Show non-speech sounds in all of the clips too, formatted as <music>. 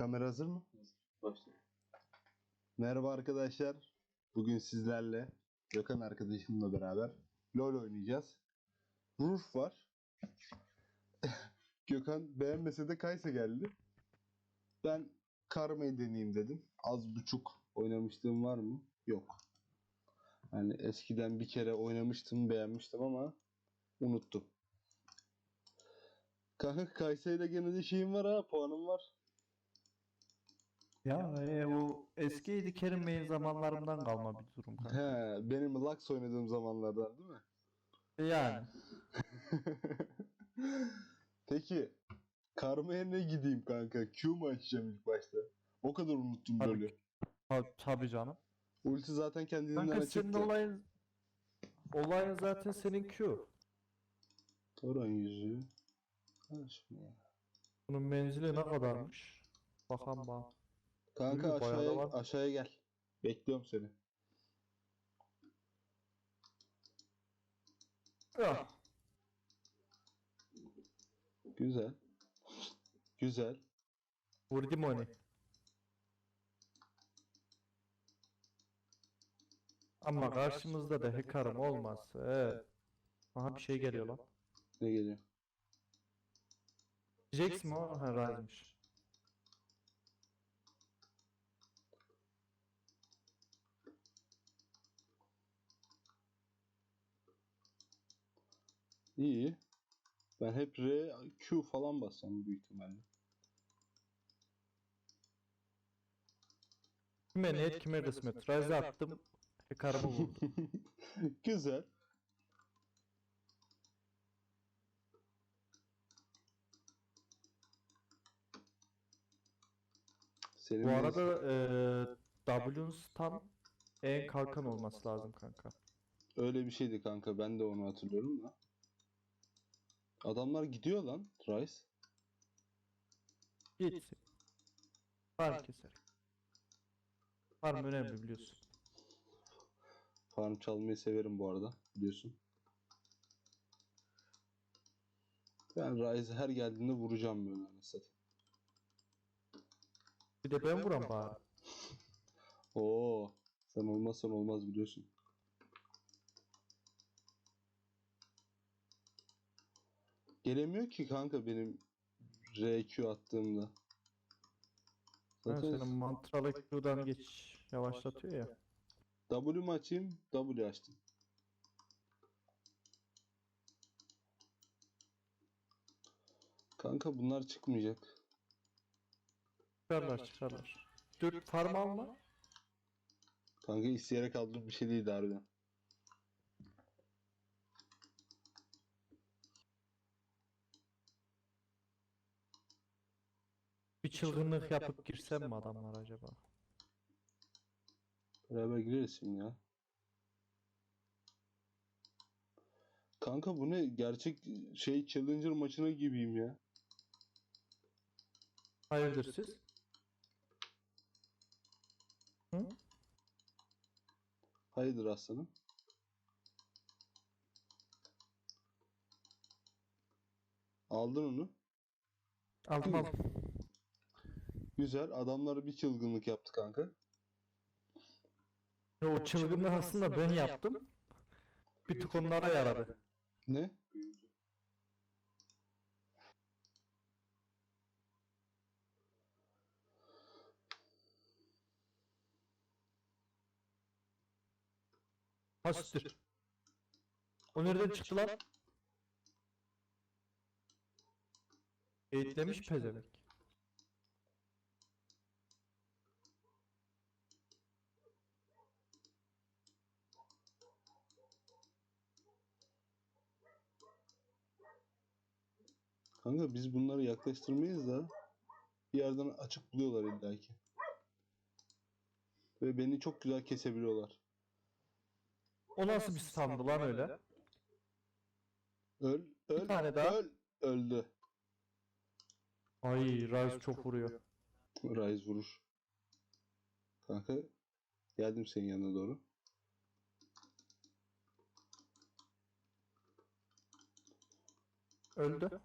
Kamera hazır mı? Başla. Merhaba arkadaşlar. Bugün sizlerle Gökhan arkadaşımla beraber LoL oynayacağız. Ruf var. <laughs> Gökhan beğenmese de Kaysa geldi. Ben Karma'yı deneyeyim dedim. Az buçuk oynamışlığım var mı? Yok. Yani eskiden bir kere oynamıştım, beğenmiştim ama unuttum. Kanka Kaysa'yla gene de şeyim var ha, puanım var. Ya e, o eskiydi Kerim Bey'in zamanlarından kalma bir durum kanka. He, benim Lux oynadığım zamanlardan değil mi? Yani <laughs> Peki Karma'ya ne gideyim kanka? Q mu açacağım ilk başta? O kadar unuttum Tabii böyle. ta- tabii canım. Ulti zaten kendiliğinden Kanka açıktı. senin olayın olayın zaten senin Q. Toran yüzüğü. Şimdi ya. Bunun menzili ne kadarmış? Bakalım bak. Kanka bayağı da aşağıya, var. aşağıya gel. Bekliyorum seni. Ya. Güzel. Güzel. Vurdum onu. Ama karşımızda da hacker'ım olmazsa evet. Aha bir şey geliyor lan. Ne geliyor? Jax mi o? Ha Ryze'miş. İyi. Ben hep R, Q falan basacağım büyük ihtimalle. Kime niyet kime kısmet. Ryze attım. Hacker'ımı vurdum. <laughs> Güzel. Senin Bu arada eee W'un stun en kalkan olması lazım kanka. öyle bir şeydi kanka. Ben de onu hatırlıyorum da. Adamlar gidiyor lan Rice. Git. Fark keser. Farm önemli biliyorsun. Farm çalmayı severim bu arada biliyorsun. Ben Rice'ı her geldiğinde vuracağım böyle anasını. Bir de ben vuram bari. <laughs> Oo, sen olmazsan olmaz biliyorsun. Gelemiyor ki kanka benim RQ attığımda. Zaten senin mantralı Q'dan geç yavaşlatıyor ya. W mu açayım? W açtım. Kanka bunlar çıkmayacak. Çıkarlar çıkarlar. Dur farm alma. Kanka isteyerek aldığım bir şey değildi harbiden. Bir çılgınlık yapıp girsem mi adamlar acaba? Beraber gireriz şimdi ya. Kanka bu ne? Gerçek şey Challenger maçına gibiyim ya. Hayırdır siz? Hı? Hayırdır aslanım? Aldın onu. Aldım aldım. Güzel. Adamlara bir çılgınlık yaptı kanka. O çılgınlığı aslında ben yaptım. Bir tık onlara yaradı. Ne? Hastir. O nereden çıktı lan? Eğitlemiş pezevenk. Kanka biz bunları yaklaştırmayız da bir yerden açık buluyorlar illaki. Ve beni çok güzel kesebiliyorlar. O nasıl bir standı lan öyle? Öl, öl, tane daha. öl, öldü. Ay Ryze çok vuruyor. Rise vurur. Kanka geldim senin yanına doğru. Öldü.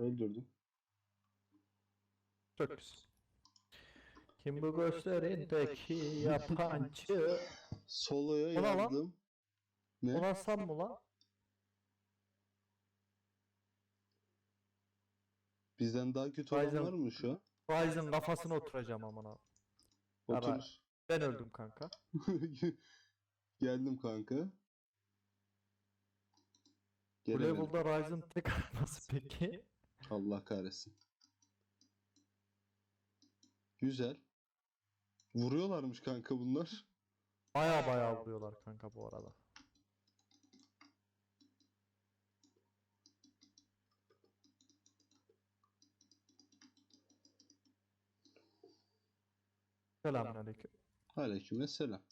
Öldürdüm. Çok güzel. Kim bu gözlerindeki <laughs> yabancı? Solo'ya ne lan? Ne? Ulan sen mı lan? Bizden daha kötü olan Ryzen- var mı şu an? Ryzen kafasına oturacağım amına. Otur. Ben öldüm kanka. <laughs> Geldim kanka. Bu Gelemedim. level'da Ryzen tek <laughs> atması peki? Allah kahretsin. Güzel. Vuruyorlarmış kanka bunlar. Baya baya vuruyorlar kanka bu arada. Selamünaleyküm. Aleykümselam.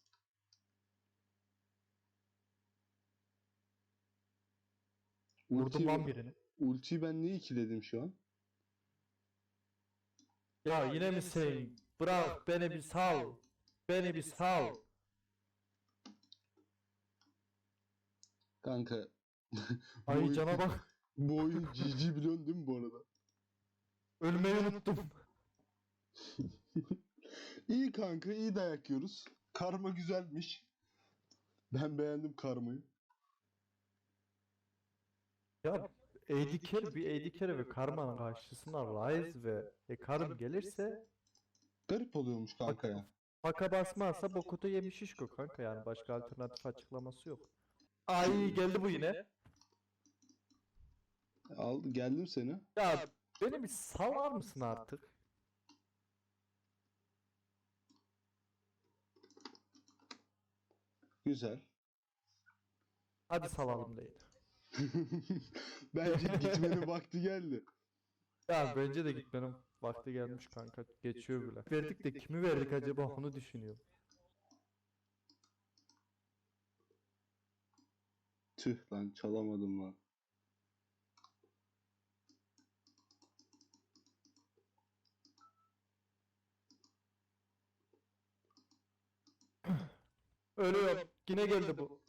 Vurdum Ultiyi, lan birini. Ultiyi ben niye ikiledim şu an? Ya yine mi sen? Bırak beni bir sal. Beni bir sal. Kanka. <laughs> bu Ay oyun- cana bak. Bu oyun GG biliyorsun değil mi bu arada? Ölmeyi unuttum. <laughs> İyi kanka iyi dayak yiyoruz. Karma güzelmiş. Ben beğendim karmayı. Ya AD carry bir AD carry ve Karma'nın karşısına Ryze ve Hecarim gelirse Garip oluyormuş kanka ya. Faka basmazsa bokutu yemiş işko kanka yani başka alternatif açıklaması yok. Ay geldi bu yine. Aldı geldim seni. Ya beni bir salar mısın artık? Güzel. Hadi salalım değil. <laughs> Bence gitmenin vakti geldi. Ya bence de gitmenin vakti gelmiş kanka. Geçiyor bile. Verdik de kimi verdik acaba onu düşünüyorum. Tüh lan çalamadım lan. Ölüyorum. Yine geldi bu.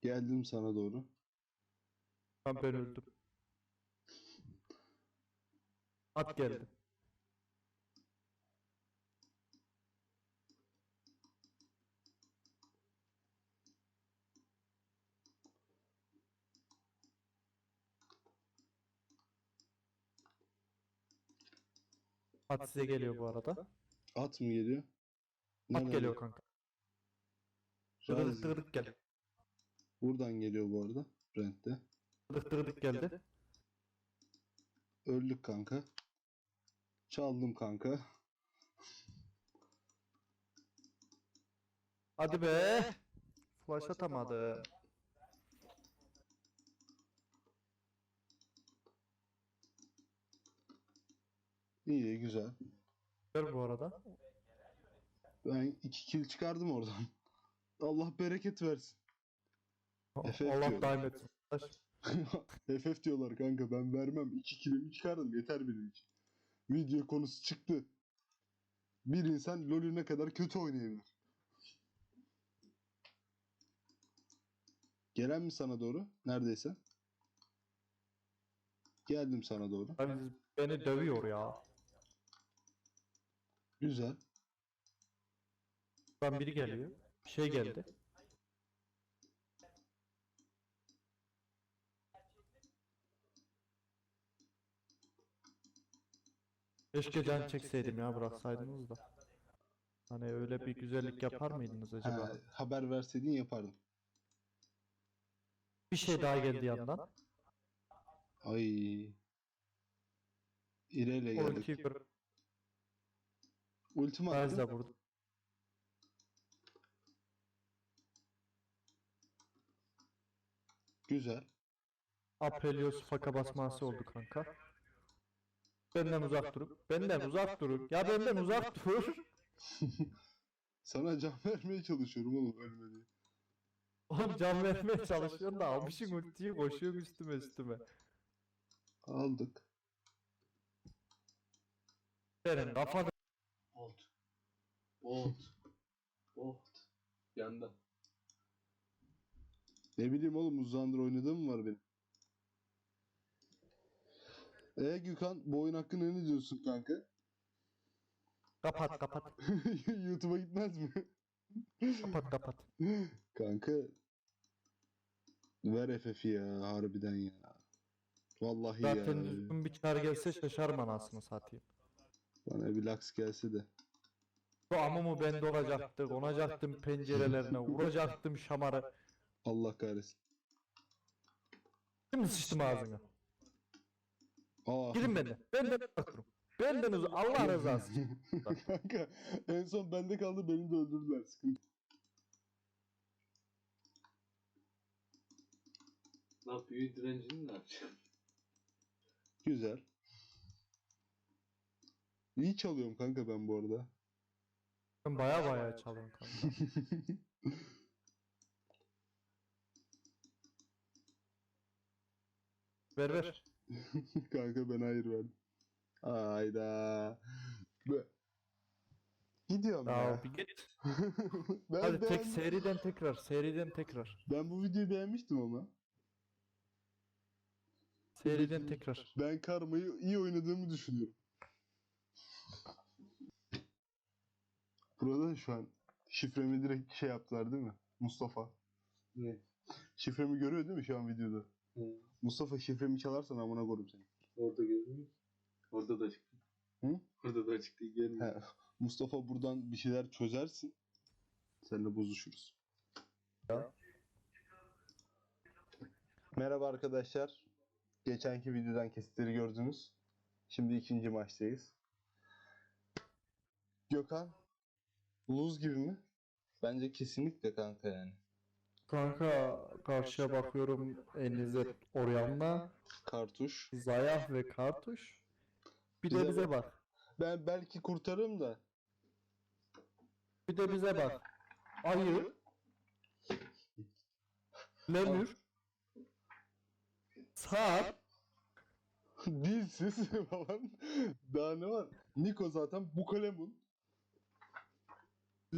Geldim sana doğru. Ben ben öldüm. At geldi. At size geliyor bu arada. At mı geliyor? At Nereden geliyor kanka. Tıgıdık Raz- tıgıdık gel. Buradan geliyor bu arada. Brent'te. Tıgıdık geldi. Öldük kanka. Çaldım kanka. Hadi be. Flash atamadı. İyi güzel. Ver bu arada. Ben iki kill çıkardım oradan. <laughs> Allah bereket versin. Allah diyor. daim etsin. <laughs> FF diyorlar kanka ben vermem. İki killimi çıkardım yeter benim için. Video konusu çıktı. Bir insan LoL'ü ne kadar kötü oynayabilir. Gelen mi sana doğru? Neredeyse. Geldim sana doğru. Abi beni dövüyor ya. Güzel. Ben biri geliyor. Bir şey geldi. Keşke can çekseydim ya bıraksaydınız da. Hani öyle bir güzellik yapar mıydınız acaba? Ha, haber verseydin yapardım. Bir şey daha geldi yandan. Ay. İreyle geldik. Ulti kırıp Ultim attı. vurdu. Güzel. Apelios faka basması oldu kanka. Benden uzak durun. Benden uzak durun. Ya benden uzak dur. <laughs> Sana can vermeye çalışıyorum oğlum ölme diye. Oğlum can vermeye çalışıyorsun da almışsın ultiyi koşuyorsun üstüme üstüme. Aldık. Senin kafada Bolt. Bolt. Bolt. Yanda. Ne bileyim oğlum uzun zamandır oynadığım var benim. E Gökhan bu oyun hakkında ne diyorsun kanka? Kapat kapat. <laughs> YouTube'a gitmez mi? Kapat kapat. Kanka ver FF'i ya harbiden ya. Vallahi Zaten ya. düzgün bir çar gelse şaşarım anasını satayım. Bana bir laks gelse de. Bu amumu bende olacaktı. Konacaktım pencerelerine. Vuracaktım şamarı. Allah kahretsin. Şimdi sıçtım ağzına. Aa. Gidin benden. Benden uzak durun. Benden uzak. Allah rızası için. Kanka en son bende kaldı beni de öldürdüler. Sıkıntı. Ne yap büyü direncini ne yapacağım? Güzel. İyi çalıyorum kanka ben bu arada. Ben baya baya çalıyorum kanka. <laughs> Ver ver. <laughs> kanka ben hayır verdim. Hayda. Be- Gidiyorum ya. Git. <laughs> ben, Hadi tek beğendim. seriden tekrar. Seriden tekrar. ben bu videoyu beğenmiştim ama. Seriden tekrar. Ben karmayı iyi oynadığımı düşünüyorum. Burada şu an şifremi direkt şey yaptılar değil mi? Mustafa. Ne? Şifremi görüyor değil mi şu an videoda? Hı. Mustafa şifremi çalarsan amına koyayım seni. Orada görünüyor. Orada da çıktı. Hı? Orada da çıktı. Gelmiyor. He. Mustafa buradan bir şeyler çözersin. Seninle bozuşuruz. Merhaba arkadaşlar. Geçenki videodan kesitleri gördünüz. Şimdi ikinci maçtayız. Gökhan, lose gibi mi? Bence kesinlikle kanka yani. Kanka karşıya bakıyorum Enize Oryan'la Kartuş. Zayah ve Kartuş. Bir Bize de bize bak. Ben belki kurtarırım da. Bir de bize bak. Ayı. Lemür. Saat. <laughs> Dilsiz falan. Daha ne var? Niko zaten bu kalemun.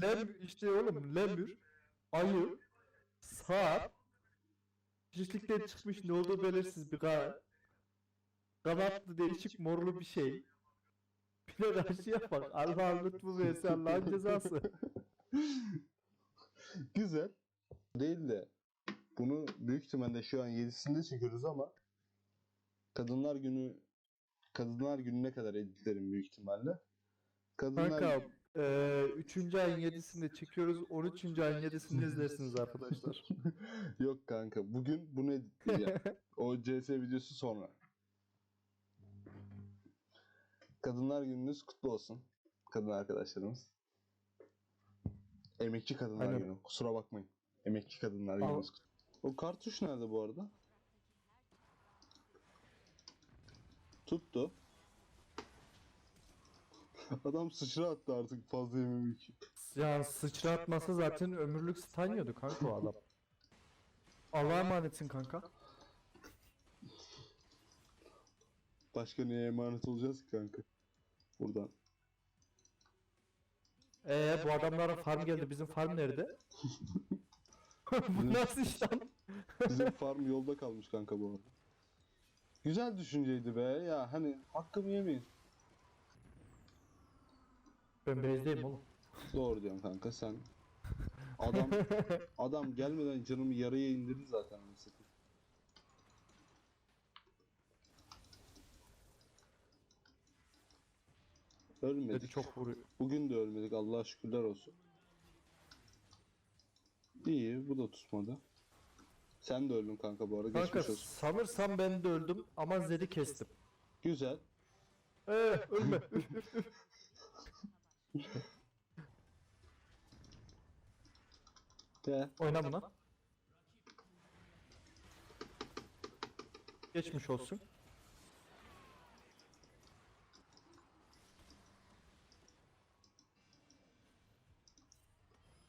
Lem işte oğlum lemür. Ayı. Saat. Çiftlikten çıkmış ne olduğu belirsiz bir ka kanatlı değişik morlu bir şey. De karşıya bak. Allah'ın lütfu ve Allah'ın cezası. <laughs> Güzel. Değil de bunu büyük ihtimalle şu an 7'sinde çekiyoruz ama Kadınlar Günü Kadınlar Günü'ne kadar editlerim büyük ihtimalle. Kadınlar Kanka eee 3. ayın 7'sinde çekiyoruz. 13. ayın 7'sinde izlersiniz arkadaşlar. Yok kanka bugün bunu editleyeceğim. <laughs> o CS videosu sonra. Kadınlar Gününüz kutlu olsun. Kadın arkadaşlarımız. Emekçi Kadınlar Aynen. Günü. Kusura bakmayın. Emekçi Kadınlar Al. Gününüz kutlu. O kartuş nerede bu arada? Tuttu. Adam sıçra attı artık fazla yememek için. Ya sıçratmasa zaten ömürlük stanyodu kanka o adam. Allah'a emanetsin kanka. Başka neye emanet olacağız ki kanka? Buradan. Ee bu adamlara farm geldi. Bizim farm nerede? <laughs> bu nasıl iş lan? Bizim farm yolda kalmış kanka bu arada. Güzel düşünceydi be ya hani hakkımı yemeyin. Ben bezdeyim oğlum. Doğru diyorsun kanka sen. Adam adam gelmeden canımı yarıya indirdi zaten anasını satayım. Dedi Ölmedik. çok vuruyor. Bugün de ölmedik Allah'a şükürler olsun. İyi bu da tutmadı. Sen de öldün kanka bu arada Kanka geçmiş olsun. sanırsam ben de öldüm ama Zed'i kestim. Güzel. Ee ölme. De. Oyna buna. Geçmiş olsun.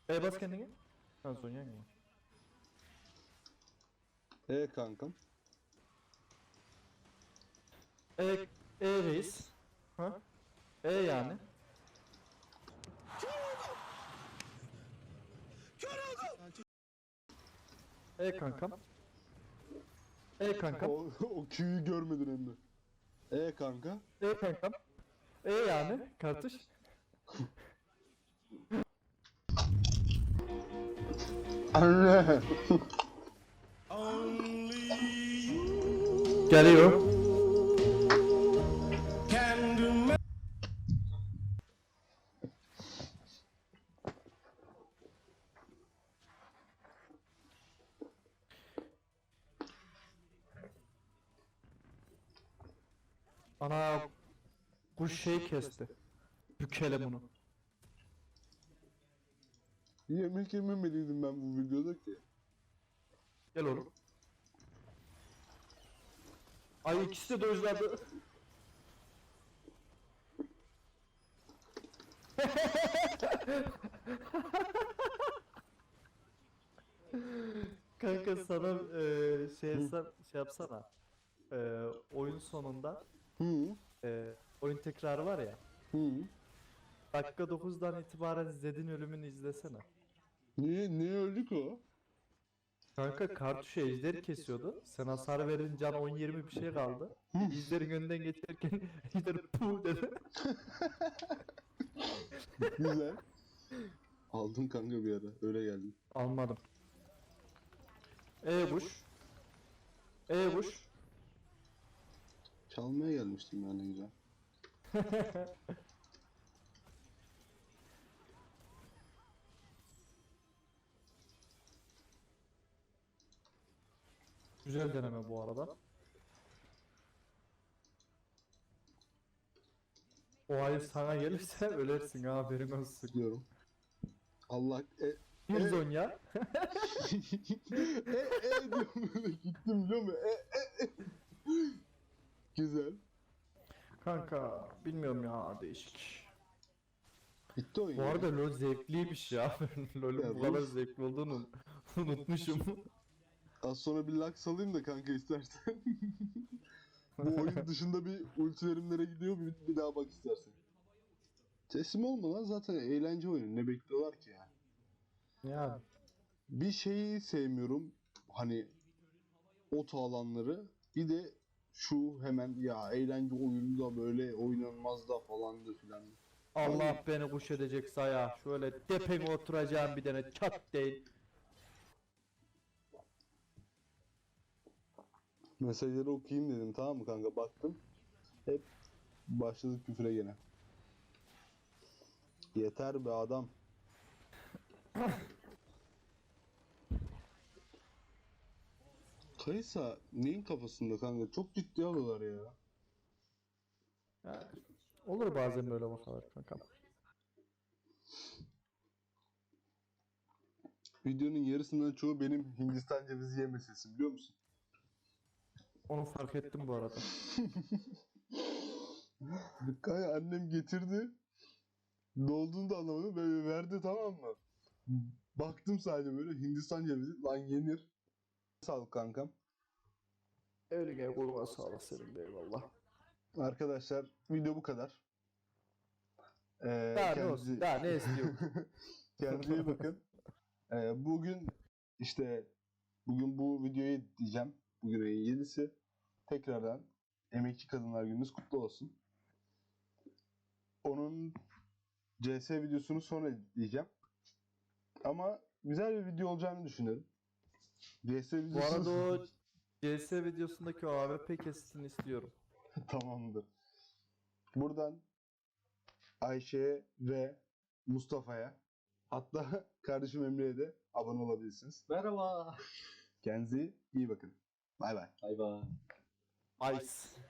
E bas kendine. Ben son yan ya. E kankam. E, e reis. Ha? E yani. E kankam. E kankam. O, o Q'yu görmedin Emre. E kanka. E kankam. E yani kartış. Anne. Geliyor. Kesti. Bükelim bunu. Yemek yememeliydim ben bu videoda ki. Gel oğlum. Ay ikisi de dojladı. <laughs> Kanka sana eee şey, şey yapsana. Eee oyun sonunda Hı. eee oyun tekrarı var ya. Hı. Dakika 9'dan itibaren Zed'in ölümünü izlesene. Niye, niye öldük o? Kanka kartuşu ejderi kesiyordu. Sen hasar verin can 10-20 bir şey kaldı. İzlerin önünden geçerken <laughs> ejderi puh dedi. Güzel. Aldım kanka bir ara. Öyle geldim. Almadım. E buş. E buş. Çalmaya gelmiştim ben ne güzel. <laughs> Güzel deneme bu arada. O hayır sana gelirse <laughs> ölersin ha, haberin olsun. Sıkıyorum. Allah e Bir Evet. zonya. <laughs> e e diyorum böyle gittim biliyor musun? E e e. Güzel. Kanka bilmiyorum ya değişik. Bitti oyun. Bu ya. arada LoL zevkliymiş ya. Ben LoL'ün Ya bu kadar zevkli olduğunu <laughs> unutmuşum. Az sonra bir lak salayım da kanka istersen. <laughs> Bu oyun dışında bir ultilerimlere gidiyor bir, bir daha bak istersen. Teslim olma lan zaten eğlence oyunu ne bekliyorlar ki ya. yani. Bir şeyi sevmiyorum hani ot alanları bir de şu hemen ya eğlence oyunu da böyle oynanmaz da falan da filan. Allah beni kuş edecek saya. Şöyle tepeme oturacağım bir tane çat değil. Mesajları okuyayım dedim tamam mı kanka baktım. Hep başladık küfüre gene. Yeter be adam. Kaysa neyin kafasında kanka? Çok ciddi alıyorlar ya. Ya, olur bazen böyle vakalar kanka. Videonun yarısından çoğu benim Hindistan cevizi yeme sesim biliyor musun? Onu fark ettim bu arada. <laughs> Kanka annem getirdi. Dolduğunu da anlamadım. Böyle verdi tamam mı? Baktım sadece böyle Hindistan cevizi. Lan yenir. Sağlık kankam. Öyle gel koluna sağlık senin de eyvallah. Arkadaşlar video bu kadar. Ee, Daha ne kendinize- olsun daha ne istiyorsun? <laughs> Kendinize iyi bakın. Ee, bugün işte bugün bu videoyu diyeceğim. Bugün ayın 7'si. Tekrardan Emekçi Kadınlar Gününüz kutlu olsun. Onun CS videosunu sonra diyeceğim. Ama güzel bir video olacağını düşünüyorum. Videosu bu arada o CS videosundaki o AWP kesitini istiyorum. <laughs> Tamamdır. Buradan Ayşe'ye ve Mustafa'ya hatta <laughs> kardeşim Emre'ye de abone olabilirsiniz. Merhaba. Kendinize iyi bakın. Bay bay. Bay bay. Ice.